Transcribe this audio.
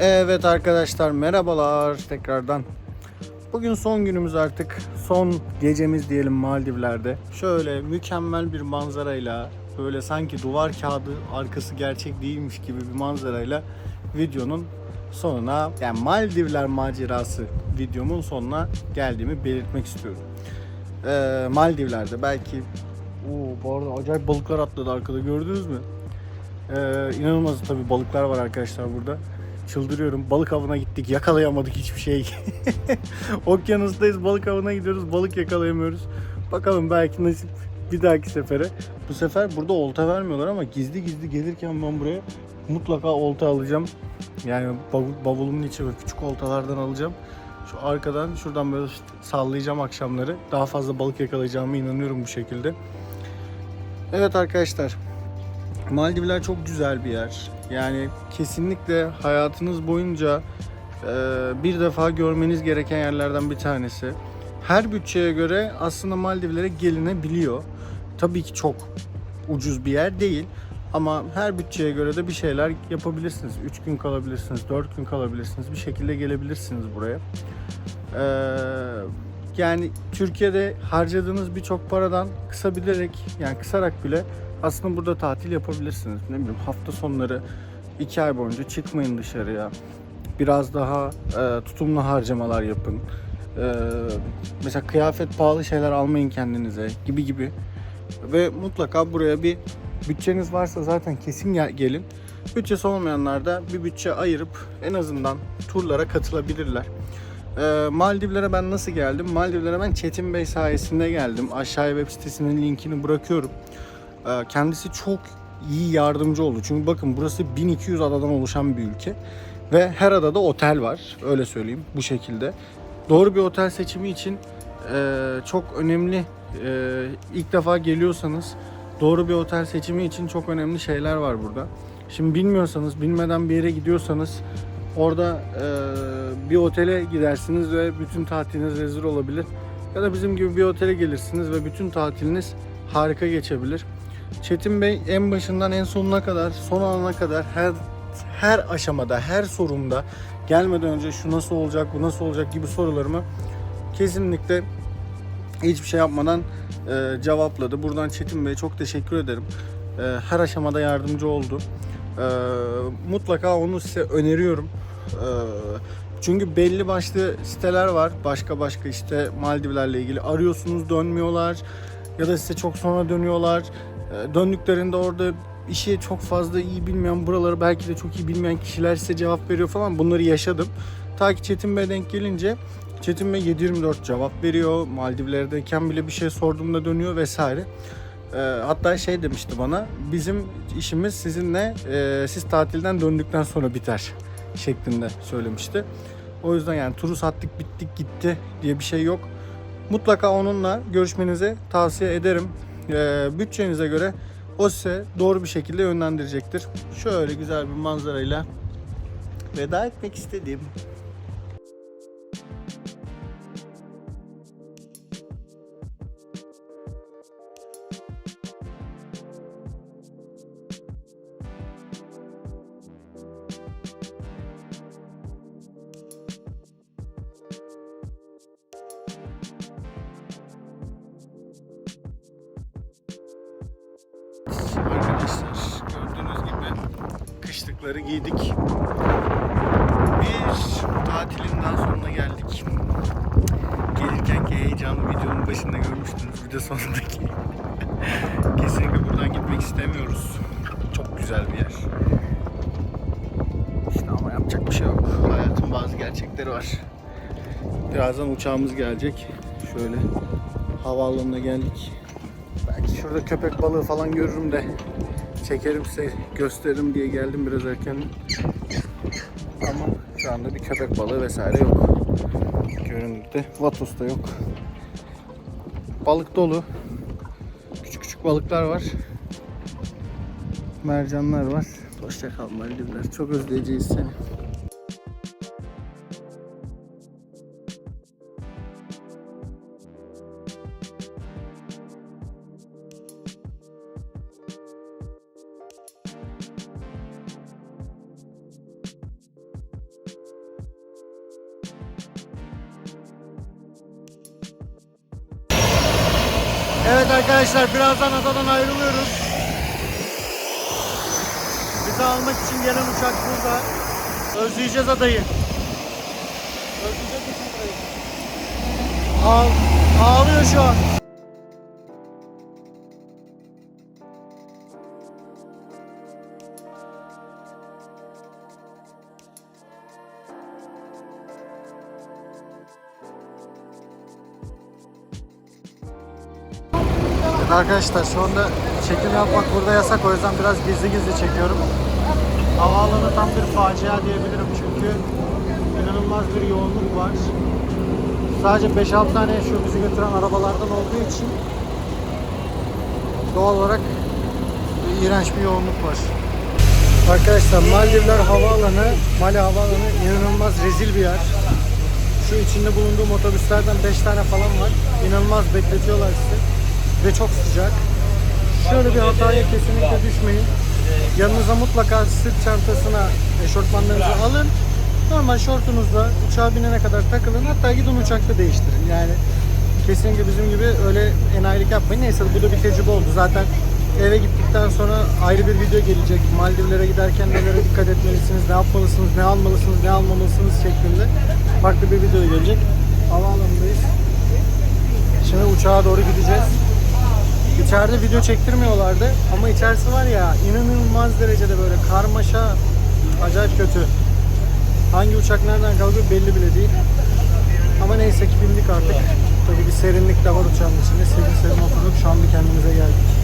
Evet arkadaşlar merhabalar tekrardan. Bugün son günümüz artık. Son gecemiz diyelim Maldivler'de. Şöyle mükemmel bir manzarayla böyle sanki duvar kağıdı arkası gerçek değilmiş gibi bir manzarayla videonun sonuna yani Maldivler macerası videomun sonuna geldiğimi belirtmek istiyorum. Ee, Maldivler'de belki Oo, bu arada acayip balıklar atladı arkada gördünüz mü? Ee, inanılmaz tabii balıklar var arkadaşlar burada. Çıldırıyorum. Balık avına gittik. Yakalayamadık hiçbir şey. Okyanustayız. Balık avına gidiyoruz. Balık yakalayamıyoruz. Bakalım belki nasip bir dahaki sefere. Bu sefer burada olta vermiyorlar ama gizli gizli gelirken ben buraya mutlaka olta alacağım. Yani bav- bavulumun içi böyle küçük oltalardan alacağım. Şu arkadan şuradan böyle sallayacağım akşamları. Daha fazla balık yakalayacağıma inanıyorum bu şekilde. Evet arkadaşlar. Maldivler çok güzel bir yer. Yani kesinlikle hayatınız boyunca e, bir defa görmeniz gereken yerlerden bir tanesi. Her bütçeye göre aslında Maldivlere gelinebiliyor. Tabii ki çok ucuz bir yer değil. Ama her bütçeye göre de bir şeyler yapabilirsiniz. 3 gün kalabilirsiniz, 4 gün kalabilirsiniz. Bir şekilde gelebilirsiniz buraya. Ee, yani Türkiye'de harcadığınız birçok paradan kısabilerek yani kısarak bile aslında burada tatil yapabilirsiniz. Ne bileyim hafta sonları iki ay boyunca çıkmayın dışarıya. Biraz daha e, tutumlu harcamalar yapın. E, mesela kıyafet pahalı şeyler almayın kendinize gibi gibi. Ve mutlaka buraya bir bütçeniz varsa zaten kesin gel- gelin. Bütçesi olmayanlar da bir bütçe ayırıp en azından turlara katılabilirler. Ee, Maldivlere ben nasıl geldim? Maldivlere ben Çetin Bey sayesinde geldim. Aşağıya web sitesinin linkini bırakıyorum. Ee, kendisi çok iyi yardımcı oldu. Çünkü bakın burası 1200 adadan oluşan bir ülke. Ve her adada otel var. Öyle söyleyeyim bu şekilde. Doğru bir otel seçimi için e, çok önemli. E, ilk defa geliyorsanız doğru bir otel seçimi için çok önemli şeyler var burada. Şimdi bilmiyorsanız, bilmeden bir yere gidiyorsanız orada e, bir otele gidersiniz ve bütün tatiliniz rezil olabilir. Ya da bizim gibi bir otele gelirsiniz ve bütün tatiliniz harika geçebilir. Çetin Bey en başından en sonuna kadar, son anına kadar her her aşamada, her sorumda gelmeden önce şu nasıl olacak, bu nasıl olacak gibi sorularımı kesinlikle hiçbir şey yapmadan e, cevapladı. Buradan Çetin Bey'e çok teşekkür ederim. E, her aşamada yardımcı oldu. E, mutlaka onu size öneriyorum. E, çünkü belli başlı siteler var. Başka başka işte Maldivlerle ilgili arıyorsunuz dönmüyorlar. Ya da size çok sonra dönüyorlar. E, döndüklerinde orada işi çok fazla iyi bilmeyen, buraları belki de çok iyi bilmeyen kişiler size cevap veriyor falan. Bunları yaşadım. Ta ki Çetin Bey'e denk gelince Çetin Bey 7-24 cevap veriyor. Maldivler'deyken bile bir şey sorduğumda dönüyor vesaire. E, hatta şey demişti bana, bizim işimiz sizinle e, siz tatilden döndükten sonra biter şeklinde söylemişti. O yüzden yani turu sattık bittik gitti diye bir şey yok. Mutlaka onunla görüşmenizi tavsiye ederim. E, bütçenize göre o size doğru bir şekilde yönlendirecektir. Şöyle güzel bir manzarayla veda etmek istedim. Arkadaşlar gördüğünüz gibi kışlıkları giydik. Bir tatilin sonuna geldik. Gelirkenki heyecanlı videonun başında görmüştünüz. Bir de sonundaki. Kesinlikle buradan gitmek istemiyoruz. Çok güzel bir yer. İşte ama yapacak bir şey yok. Hayatın bazı gerçekleri var. Birazdan uçağımız gelecek. Şöyle havaalanına geldik. Şurada köpek balığı falan görürüm de çekerim size gösteririm diye geldim biraz erken. Ama şu anda bir köpek balığı vesaire yok. Göründükte Vatos da yok. Balık dolu. Küçük küçük balıklar var. Mercanlar var. Hoşça kal Maldivler. Çok özleyeceğiz seni. Evet arkadaşlar birazdan adadan ayrılıyoruz. Bizi almak için gelen uçak burada. Özleyeceğiz adayı. Özleyeceğiz adayı. Ağ ağlıyor şu an. Evet arkadaşlar şu anda çekim yapmak burada yasak o yüzden biraz gizli gizli çekiyorum. Havaalanı tam bir facia diyebilirim çünkü inanılmaz bir yoğunluk var. Sadece 5-6 tane şu bizi götüren arabalardan olduğu için doğal olarak bir iğrenç bir yoğunluk var. Arkadaşlar Maldivler Havaalanı, Mali Havaalanı inanılmaz rezil bir yer. Şu içinde bulunduğum otobüslerden 5 tane falan var. İnanılmaz bekletiyorlar sizi. Ve çok sıcak. Şöyle bir hataya kesinlikle düşmeyin. Yanınıza mutlaka sırt çantasına eşortmanlarınızı alın. Normal şortunuzla uçağa binene kadar takılın. Hatta gidin uçakta değiştirin. Yani kesinlikle bizim gibi öyle enayilik yapmayın. Neyse bu da bir tecrübe oldu. Zaten eve gittikten sonra ayrı bir video gelecek. Maldivlere giderken nelere dikkat etmelisiniz, ne yapmalısınız, ne almalısınız, ne almamalısınız şeklinde farklı bir video gelecek. Havaalanındayız. Şimdi uçağa doğru gideceğiz. İçeride video çektirmiyorlardı ama içerisi var ya inanılmaz derecede böyle karmaşa acayip kötü. Hangi uçak nereden kalkıyor belli bile değil. Ama neyse ki bindik artık. Tabii bir serinlik de var uçağın içinde. Serin serin oturduk şu an bir kendimize geldik.